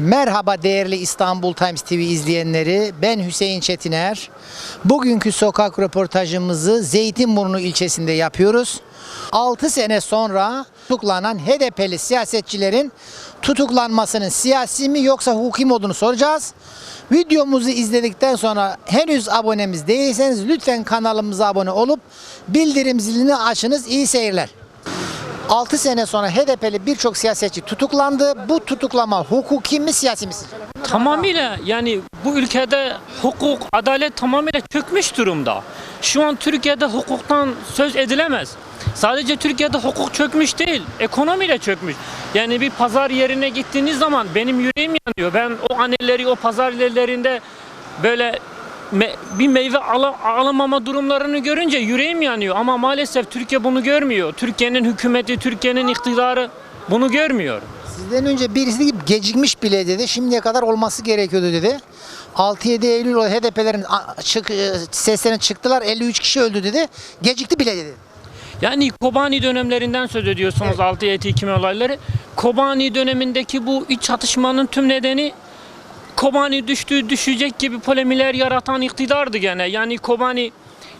Merhaba değerli İstanbul Times TV izleyenleri. Ben Hüseyin Çetiner. Bugünkü sokak röportajımızı Zeytinburnu ilçesinde yapıyoruz. 6 sene sonra tutuklanan HDP'li siyasetçilerin tutuklanmasının siyasi mi yoksa hukuki mi olduğunu soracağız. Videomuzu izledikten sonra henüz abonemiz değilseniz lütfen kanalımıza abone olup bildirim zilini açınız. İyi seyirler. 6 sene sonra HDP'li birçok siyasetçi tutuklandı. Bu tutuklama hukuki mi siyasi mi? Tamamıyla yani bu ülkede hukuk, adalet tamamıyla çökmüş durumda. Şu an Türkiye'de hukuktan söz edilemez. Sadece Türkiye'de hukuk çökmüş değil, ekonomi de çökmüş. Yani bir pazar yerine gittiğiniz zaman benim yüreğim yanıyor. Ben o anneleri o pazar yerlerinde böyle me- bir meyve ala- alamama durumlarını görünce yüreğim yanıyor. Ama maalesef Türkiye bunu görmüyor. Türkiye'nin hükümeti, Türkiye'nin iktidarı bunu görmüyor. Sizden önce birisi gibi gecikmiş bile dedi. Şimdiye kadar olması gerekiyordu dedi. 6-7 Eylül o HDP'lerin çık, e, seslerine çıktılar. 53 kişi öldü dedi. Gecikti bile dedi. Yani Kobani dönemlerinden söz ediyorsunuz 6 Ekim olayları. Kobani dönemindeki bu iç çatışmanın tüm nedeni Kobani düştü düşecek gibi polemiler yaratan iktidardı gene. Yani Kobani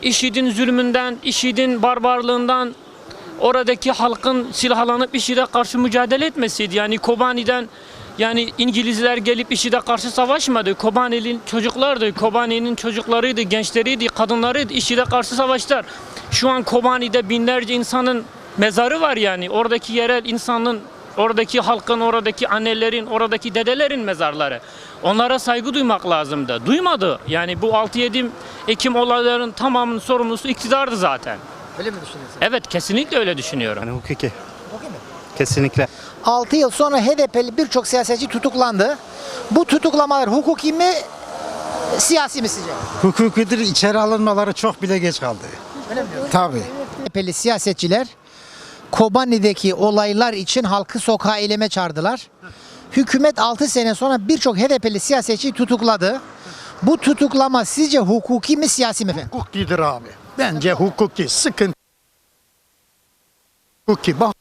IŞİD'in zulmünden, IŞİD'in barbarlığından oradaki halkın silahlanıp IŞİD'e karşı mücadele etmesiydi. Yani Kobani'den yani İngilizler gelip IŞİD'e karşı savaşmadı. Kobani'nin çocuklardı, Kobani'nin çocuklarıydı, gençleriydi, kadınlarıydı IŞİD'e karşı savaştılar. Şu an Kobani'de binlerce insanın mezarı var yani. Oradaki yerel insanın, oradaki halkın, oradaki annelerin, oradaki dedelerin mezarları. Onlara saygı duymak lazımdı. Duymadı. Yani bu 6-7 Ekim olaylarının tamamının sorumlusu iktidardı zaten. Öyle mi düşünüyorsun? Evet kesinlikle öyle düşünüyorum. Yani hukuki. Kesinlikle. 6 yıl sonra HDP'li birçok siyasetçi tutuklandı. Bu tutuklamalar hukuki mi siyasi mi sizce? Hukukidir içeri alınmaları çok bile geç kaldı. Tabii. HDP'li siyasetçiler Kobani'deki olaylar için halkı sokağa eyleme çağırdılar. Hükümet 6 sene sonra birçok HDP'li siyasetçiyi tutukladı. Bu tutuklama sizce hukuki mi siyasi mi efendim? Hukukidir abi. Bence hukuki. Sıkıntı. Hukuki. Bak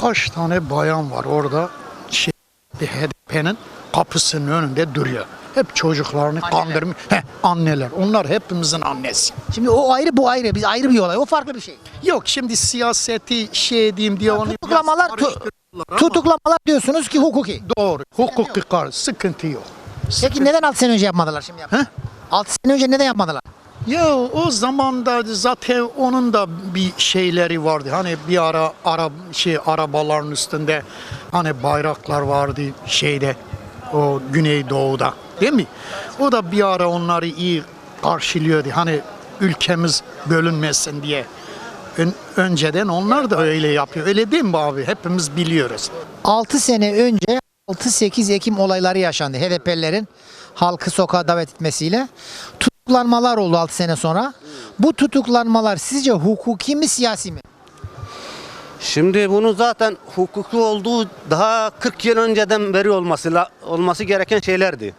kaç tane bayan var orada şey, HDP'nin kapısının önünde duruyor. Hep çocuklarını kandırmış. Heh, anneler. Onlar hepimizin annesi. Şimdi o ayrı bu ayrı. Biz ayrı bir olay. O farklı bir şey. Yok şimdi siyaseti şey edeyim diye onu Tutuklamalar tu- ama tutuklamalar diyorsunuz ki hukuki. doğru. Hukuki kar sıkıntı yok. Peki neden 6 sene önce yapmadılar şimdi yaptılar? 6 sene önce neden yapmadılar? Ya o zaman da zaten onun da bir şeyleri vardı. Hani bir ara ara şey arabaların üstünde hani bayraklar vardı şeyde o Güneydoğu'da değil mi? O da bir ara onları iyi karşılıyordu. Hani ülkemiz bölünmesin diye. Ön- önceden onlar da öyle yapıyor. Öyle değil mi abi? Hepimiz biliyoruz. 6 sene önce 6-8 Ekim olayları yaşandı. HDP'lilerin halkı sokağa davet etmesiyle. Tutuklanmalar oldu 6 sene sonra. Bu tutuklanmalar sizce hukuki mi siyasi mi? Şimdi bunu zaten hukuki olduğu daha 40 yıl önceden beri olması olması gereken şeylerdi.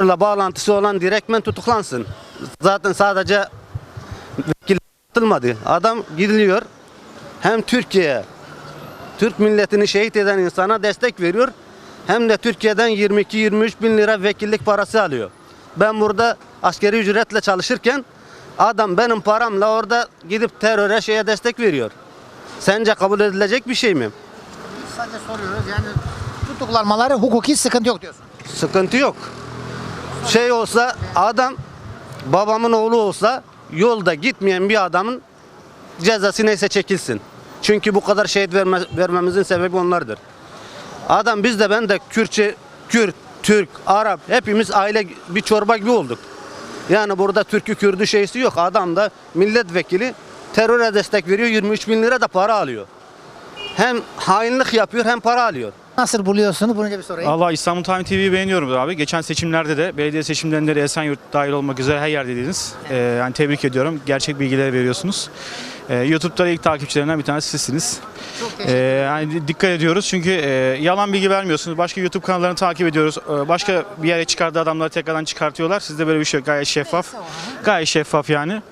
Bağlantısı olan direktmen tutuklansın. Zaten sadece vekil atılmadı. Adam gidiliyor. Hem Türkiye Türk milletini şehit eden insana destek veriyor. Hem de Türkiye'den 22-23 bin lira vekillik parası alıyor. Ben burada askeri ücretle çalışırken adam benim paramla orada gidip teröre şeye destek veriyor. Sence kabul edilecek bir şey mi? Sadece soruyoruz yani tutuklanmaları hukuki sıkıntı yok diyorsun. Sıkıntı yok. Şey olsa adam babamın oğlu olsa yolda gitmeyen bir adamın cezası neyse çekilsin. Çünkü bu kadar şehit verme, vermemizin sebebi onlardır. Adam biz de ben de Kürtçe, Kürt, Türk, Arap hepimiz aile bir çorba gibi olduk. Yani burada Türk'ü Kürdü şeysi yok. Adam da milletvekili teröre destek veriyor 23 bin lira da para alıyor. Hem hainlik yapıyor hem para alıyor. Nasıl buluyorsunuz? Bunu önce bir sorayım. Allah İstanbul Time TV'yi beğeniyorum abi. Geçen seçimlerde de belediye seçimlerinde de Esenyurt dahil olmak üzere her yerdeydiniz. Ee, yani tebrik ediyorum. Gerçek bilgiler veriyorsunuz. Ee, YouTube'da ilk takipçilerinden bir tanesi sizsiniz. Ee, yani dikkat ediyoruz çünkü e, yalan bilgi vermiyorsunuz. Başka YouTube kanallarını takip ediyoruz. Ee, başka bir yere çıkardığı adamları tekrardan çıkartıyorlar. Sizde böyle bir şey yok. Gayet şeffaf. Gayet şeffaf yani.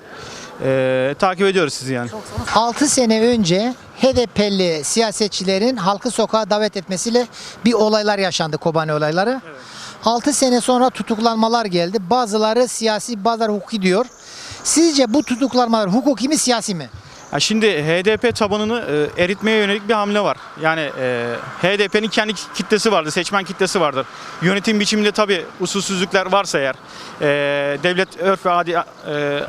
E, takip ediyoruz sizi yani. 6 sene önce HDP'li siyasetçilerin halkı sokağa davet etmesiyle bir olaylar yaşandı Kobani olayları. 6 sene sonra tutuklanmalar geldi. Bazıları siyasi, bazıları hukuki diyor. Sizce bu tutuklanmalar hukuki mi siyasi mi? Şimdi HDP tabanını e, eritmeye yönelik bir hamle var. Yani e, HDP'nin kendi kitlesi vardır, seçmen kitlesi vardır. Yönetim biçiminde tabii usulsüzlükler varsa eğer, e, devlet örf ve adi,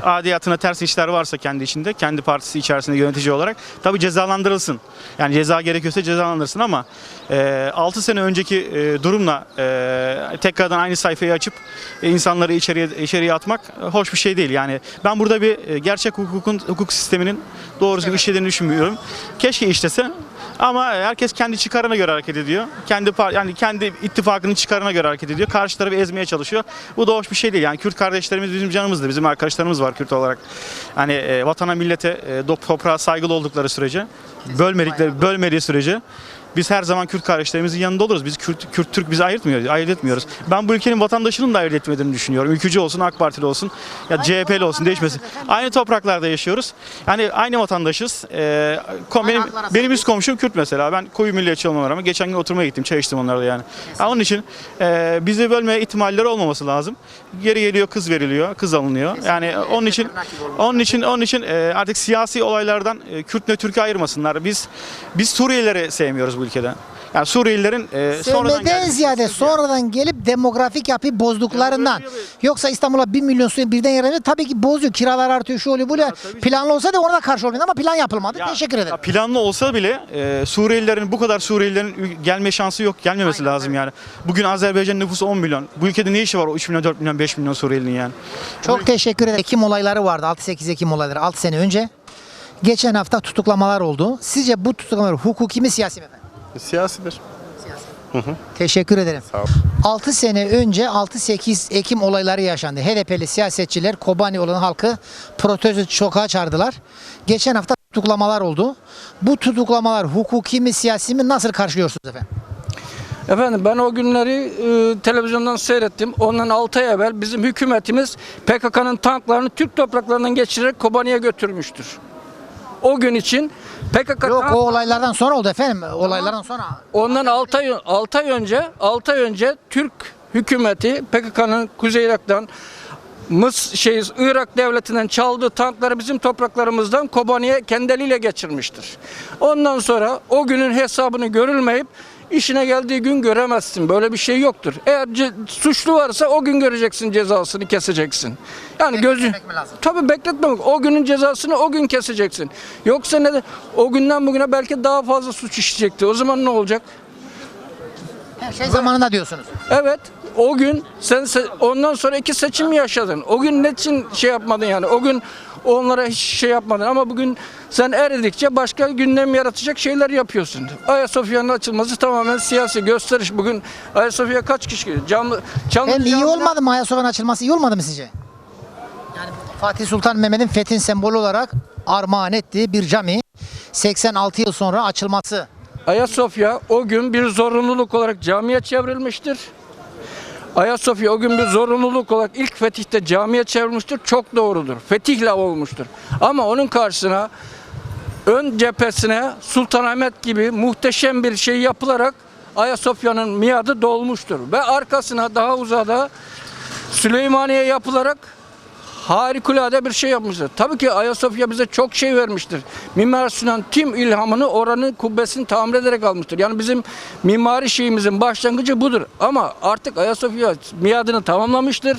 adiyatına ters işler varsa kendi içinde, kendi partisi içerisinde yönetici olarak tabii cezalandırılsın. Yani ceza gerekiyorsa cezalandırılsın ama e, 6 sene önceki durumla tekrardan aynı sayfayı açıp insanları içeriye içeriye atmak hoş bir şey değil. Yani ben burada bir gerçek hukukun hukuk sisteminin doğru düzgün işlediğini düşünmüyorum. Keşke işlese ama herkes kendi çıkarına göre hareket ediyor. Kendi yani kendi ittifakının çıkarına göre hareket ediyor. Karşı tarafı ezmeye çalışıyor. Bu da hoş bir şey değil. Yani Kürt kardeşlerimiz bizim canımızdır. Bizim arkadaşlarımız var Kürt olarak. Hani e, vatana, millete, e, toprağa saygılı oldukları sürece, bölmedikleri, bölmediği sürece biz her zaman Kürt kardeşlerimizin yanında oluruz. Biz Kürt, Kürt Türk bizi ayırtmıyoruz, ayırt etmiyoruz. Ben bu ülkenin vatandaşının da ayırt etmediğini düşünüyorum. Ülkücü olsun, AK Partili olsun, ya CHP'li olsun değişmesin. Aynı topraklarda yaşıyoruz. Yani aynı vatandaşız. Ee, kom- benim, benim üst komşum Kürt mesela. Ben koyu milliyetçi olmama rağmen geçen gün oturmaya gittim, çay içtim onlarla yani. Ya onun için e, bizi bölme ihtimalleri olmaması lazım. Geri geliyor kız veriliyor, kız alınıyor. Yani onun için onun için onun için e, artık siyasi olaylardan e, Kürt'le Türk'ü ayırmasınlar. Biz biz Suriyelileri sevmiyoruz bu ülkede. Yani Suriyelilerin e, sonradan geldi. ziyade sonradan gelip demografik yapıyı bozduklarından. Yoksa İstanbul'a 1 milyon suyu birden yaratıyor. Tabii ki bozuyor. Kiralar artıyor, şu oluyor, bu oluyor. Planlı olsa da ona da karşı olmuyor ama plan yapılmadı. Ya- Teşekkür ederim. ya planlı olsa bile e, Suriyelilerin bu kadar Suriyelilerin ül- gelme şansı yok, gelmemesi lazım yani. Bugün Azerbaycan nüfusu 10 milyon. Bu ülkede ne işi var o 3 milyon, 4 milyon, 5 milyon Suriyelinin yani? Çok teşekkür ederim. Ekim olayları vardı. 6-8 Ekim olayları 6 sene önce. Geçen hafta tutuklamalar oldu. Sizce bu tutuklamalar hukuki mi siyasi mi efendim? Siyasidir. Teşekkür ederim. Sağ ol. 6 sene önce 6-8 Ekim olayları yaşandı. HDP'li siyasetçiler Kobani olan halkı protesto sokağa çağırdılar. Geçen hafta tutuklamalar oldu. Bu tutuklamalar hukuki mi siyasi mi nasıl karşılıyorsunuz efendim? Efendim ben o günleri e, televizyondan seyrettim. Ondan 6 ay evvel bizim hükümetimiz PKK'nın tanklarını Türk topraklarından geçirerek Kobani'ye götürmüştür. O gün için PKK Yok o olaylardan sonra oldu efendim. Olaylardan sonra. ondan 6 ay 6 ay önce 6 ay önce Türk hükümeti PKK'nın Kuzey Irak'tan Mıs şey Irak devletinden çaldığı tankları bizim topraklarımızdan Kobani'ye kendi eliyle geçirmiştir. Ondan sonra o günün hesabını görülmeyip işine geldiği gün göremezsin. Böyle bir şey yoktur. Eğer ce- suçlu varsa o gün göreceksin cezasını keseceksin. Yani gözü? Tabii bekletmemek. O günün cezasını o gün keseceksin. Yoksa ne de o günden bugüne belki daha fazla suç işleyecekti. O zaman ne olacak? Her şey zamanında diyorsunuz. Evet. O gün sen se- ondan sonra iki seçim yaşadın. O gün ne için şey yapmadın yani? O gün onlara hiç şey yapmadın ama bugün sen eridikçe başka gündem yaratacak şeyler yapıyorsun. Ayasofya'nın açılması tamamen siyasi gösteriş. Bugün Ayasofya kaç kişi? Camlı, Çamlı Hem iyi olmadı mı Ayasofya'nın açılması iyi olmadı mı sizce? Yani Fatih Sultan Mehmet'in fethin sembolü olarak armağan ettiği bir cami 86 yıl sonra açılması. Ayasofya o gün bir zorunluluk olarak camiye çevrilmiştir. Ayasofya o gün bir zorunluluk olarak ilk fetihte camiye çevrilmiştir. Çok doğrudur. Fetihle olmuştur. Ama onun karşısına ön cephesine Sultanahmet gibi muhteşem bir şey yapılarak Ayasofya'nın miadı dolmuştur. Ve arkasına daha uzada Süleymaniye yapılarak harikulade bir şey yapmıştır. Tabii ki Ayasofya bize çok şey vermiştir. Mimar Sinan tüm ilhamını oranın kubbesini tamir ederek almıştır. Yani bizim mimari şeyimizin başlangıcı budur. Ama artık Ayasofya miadını tamamlamıştır.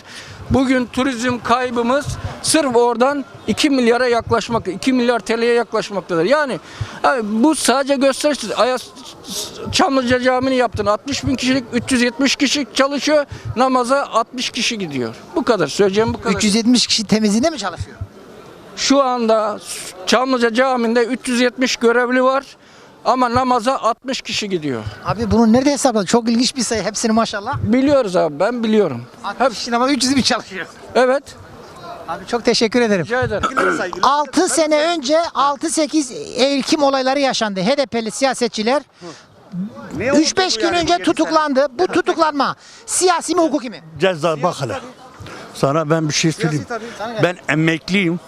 Bugün turizm kaybımız sırf oradan 2 milyara yaklaşmak, 2 milyar TL'ye yaklaşmaktadır. Yani, yani bu sadece gösteriştir. Ayas Çamlıca Camii'ni yaptın. 60 bin kişilik, 370 kişi çalışıyor. Namaza 60 kişi gidiyor. Bu kadar. Söyleyeceğim bu kadar. 370 kişi temizliğinde mi çalışıyor? Şu anda Çamlıca Camii'nde 370 görevli var. Ama namaza 60 kişi gidiyor. Abi bunu nerede hesapladı? Çok ilginç bir sayı. Hepsini maşallah. Biliyoruz abi ben biliyorum. 60 kişi ama 300 bir çalışıyor. Evet. Abi çok teşekkür ederim. Rica ederim. 6 sene önce 6-8 Ekim olayları yaşandı. HDP'li siyasetçiler 3-5 gün önce tutuklandı. Bu tutuklanma siyasi mi hukuki mi? Ceza bak hele. Sana ben bir şey söyleyeyim. Ben emekliyim.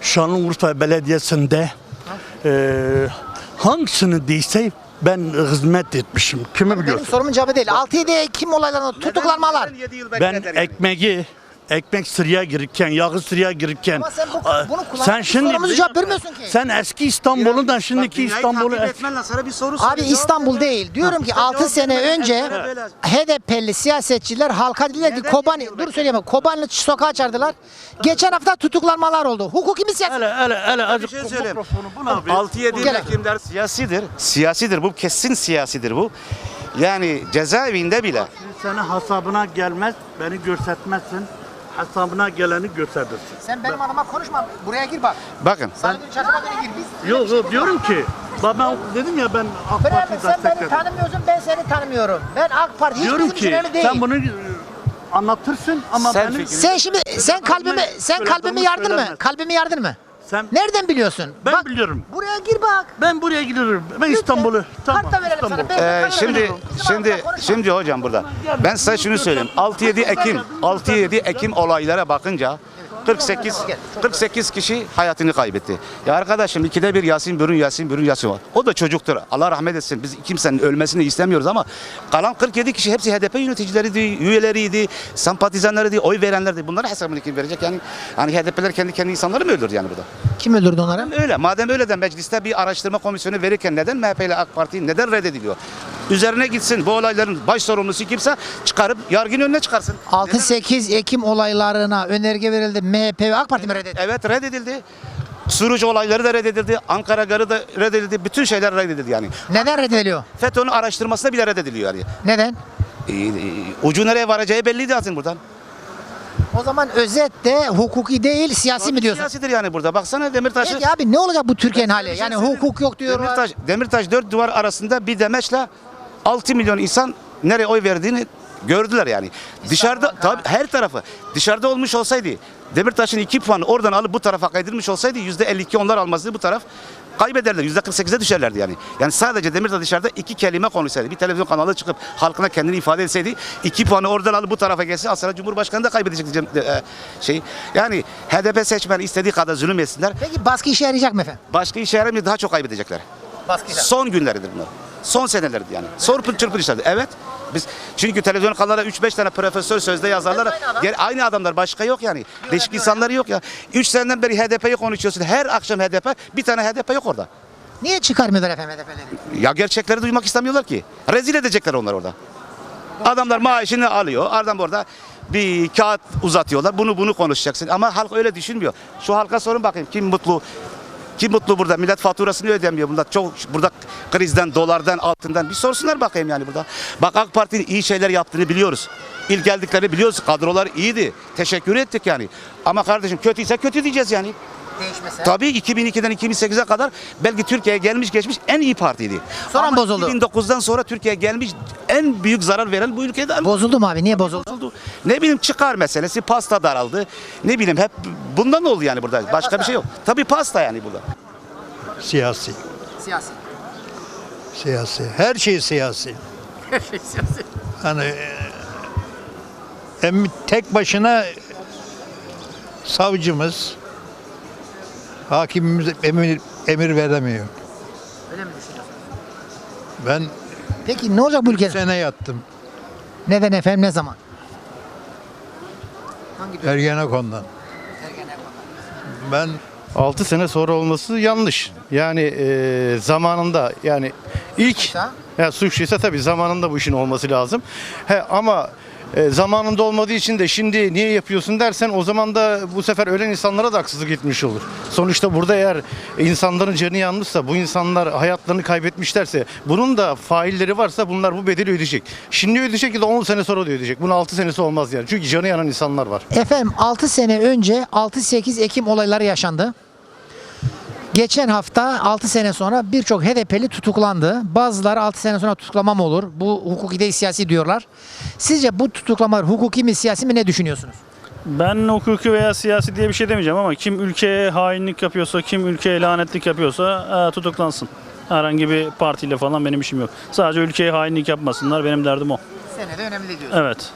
Şanlıurfa Belediyesi'nde eee hangisini değse ben hizmet etmişim. Kimi Benim biliyorsun? sorumun cevabı değil. 6-7 Ekim olaylarında tutuklanmalar. Ben ekmeği ekmek sıraya girirken, yağı sıraya girirken. Ama sen bu- bunu sen şimdi sorumuzu cevap vermiyorsun ki. Sen eski İstanbul'undan şimdiki İstanbul'u sana bir soru Abi İstanbul değil. Diyorum ki 6 sene önce HDP'li siyasetçiler halka dediler ki Kobani, dur söyleyeyim Kobani sokağa çağırdılar. Geçen hafta tutuklanmalar oldu. Hukuki mi siyaset? Hele hele hele azıcık şey bu söyleyeyim. mikrofonu buna ver. 6-7 Gel. Ekim'ler siyasidir. Siyasidir bu kesin siyasidir bu. Yani cezaevinde bile Senin hesabına gelmez, beni görsetmezsin. Hesabına geleni gösterirsin. Sen benim adıma konuşma. Buraya gir bak. bakın dün çarşamba günü gir. Biz Yok yok diyorum ki, bak ben dedim ya ben AK Parti'yi sen beni destekledim. tanımıyorsun ben seni tanımıyorum. Ben AK Parti hiç Diyorum bizim için ki öyle değil. sen bunu e, anlatırsın ama Sen beni... fikrini- Sen şimdi sen kalbimi sen kalbimi yardın mı? söylemez. Kalbimi yardın mı? Sen, Nereden biliyorsun? ben Bak, biliyorum. Buraya gir bak. Ben buraya gidiyorum. Ben İstanbul'u. Tamam, Karta verelim İstanbul. sana. Ben Ee, şimdi. Bizim şimdi konuşma. şimdi hocam burada. Ben size şunu söyleyeyim. 6-7 Ekim 6-7 Ekim olaylara bakınca 48 48 kişi hayatını kaybetti. Ya arkadaşım ikide bir Yasin Bürün Yasin Bürün Yasin var. O da çocuktur. Allah rahmet etsin. Biz kimsenin ölmesini istemiyoruz ama kalan 47 kişi hepsi HDP yöneticileriydi, üyeleriydi, sempatizanlarıydı, oy verenlerdi. Bunlara hesabını kim verecek? Yani hani HDP'ler kendi kendi insanları mı öldürdü yani burada? Kim öldürdü onları? Öyle, madem öyle de mecliste bir araştırma komisyonu verirken neden MHP ile AK Parti neden reddediliyor? Üzerine gitsin bu olayların baş sorumlusu kimse çıkarıp yargının önüne çıkarsın. 6-8 Ekim olaylarına önerge verildi. MHP ve AK Parti mi reddetti? Evet reddedildi. Suruç olayları da reddedildi. Ankara Garı da reddedildi. Bütün şeyler reddedildi yani. Neden reddediliyor? FETÖ'nün araştırmasına bile reddediliyor yani. Neden? Ee, ucu nereye varacağı belliydi zaten buradan. O zaman özetle hukuki değil siyasi mi diyorsun? Siyasidir yani burada. Baksana Demirtaş'ı. Peki abi ne olacak bu Türkiye'nin hali? Yani hukuk yok diyorlar. Demirtaş, Demirtaş dört duvar arasında bir demeçle 6 milyon insan nereye oy verdiğini gördüler yani. Dışarıda tabii her tarafı dışarıda olmuş olsaydı Demirtaş'ın 2 puanı oradan alıp bu tarafa kaydırmış olsaydı %52 onlar almazdı bu taraf kaybederler. %48'e düşerlerdi yani. Yani sadece Demirtaş dışarıda iki kelime konuşsaydı, bir televizyon kanalı çıkıp halkına kendini ifade etseydi, iki puanı oradan alıp bu tarafa gelse aslında Cumhurbaşkanı da kaybedecekti Cem- e, şey. Yani HDP seçmeni istediği kadar zulüm etsinler. Peki baskı işe yarayacak mı efendim? Başka işe yaramıyor daha çok kaybedecekler. Baskı Son günleridir bunlar. Son seneleridir yani. Sorpun çırpın işlerdi. Evet. Biz çünkü televizyon kanallara 3-5 tane profesör sözde yazarlar. Aynı adam. Gel- aynı adamlar başka yok yani. Değişik insanları yok ya. 3 seneden beri HDP'yi konuşuyorsun. Her akşam HDP bir tane HDP yok orada. Niye çıkarmıyorlar efendim HDP'leri? Ya gerçekleri duymak istemiyorlar ki. Rezil edecekler onlar orada. Adamlar maaşını alıyor. Ardından orada bir kağıt uzatıyorlar. Bunu bunu konuşacaksın. Ama halk öyle düşünmüyor. Şu halka sorun bakayım. Kim mutlu? Kim mutlu burada? Millet faturasını ödemiyor. Bunda çok burada krizden, dolardan, altından bir sorsunlar bakayım yani burada. Bak AK Parti'nin iyi şeyler yaptığını biliyoruz. İlk geldiklerini biliyoruz. Kadrolar iyiydi. Teşekkür ettik yani. Ama kardeşim kötüyse kötü diyeceğiz yani. Değişmese. Tabii 2002'den 2008'e kadar belki Türkiye'ye gelmiş geçmiş en iyi partiydi. Sonra Ama bozuldu. 2009'dan sonra Türkiye'ye gelmiş en büyük zarar veren bu ülkede Bozuldu mu abi? Niye bozuldu? bozuldu. Ne bileyim çıkar meselesi, pasta daraldı. Ne bileyim hep bundan oldu yani burada. Başka bir şey yok. Tabii pasta yani burada. Siyasi. Siyasi. Siyasi. Her şey siyasi. Hani e, tek başına savcımız, hakimimiz emir, emir veremiyor. Öyle mi düşünüyorsun? Ben Peki ne olacak bu ülkede? sene yattım Neden efendim ne zaman? Hangi dönem? Ergenekon'dan. Ben 6 sene sonra olması yanlış. Yani e, zamanında yani ilk Suçsa? ya suçluysa tabii zamanında bu işin olması lazım. He, ama e, zamanında olmadığı için de şimdi niye yapıyorsun dersen o zaman da bu sefer ölen insanlara da haksızlık etmiş olur. Sonuçta burada eğer insanların canı yanmışsa bu insanlar hayatlarını kaybetmişlerse bunun da failleri varsa bunlar bu bedeli ödeyecek. Şimdi ödeyecek ya da 10 sene sonra da ödeyecek. Bunun 6 senesi olmaz yani. Çünkü canı yanan insanlar var. Efendim 6 sene önce 6-8 Ekim olayları yaşandı. Geçen hafta 6 sene sonra birçok HDP'li tutuklandı. Bazıları 6 sene sonra tutuklama mı olur? Bu hukuki değil siyasi diyorlar. Sizce bu tutuklamalar hukuki mi siyasi mi ne düşünüyorsunuz? Ben hukuki veya siyasi diye bir şey demeyeceğim ama kim ülkeye hainlik yapıyorsa, kim ülkeye lanetlik yapıyorsa e, tutuklansın. Herhangi bir partiyle falan benim işim yok. Sadece ülkeye hainlik yapmasınlar benim derdim o. Senede önemli diyorsun. Evet.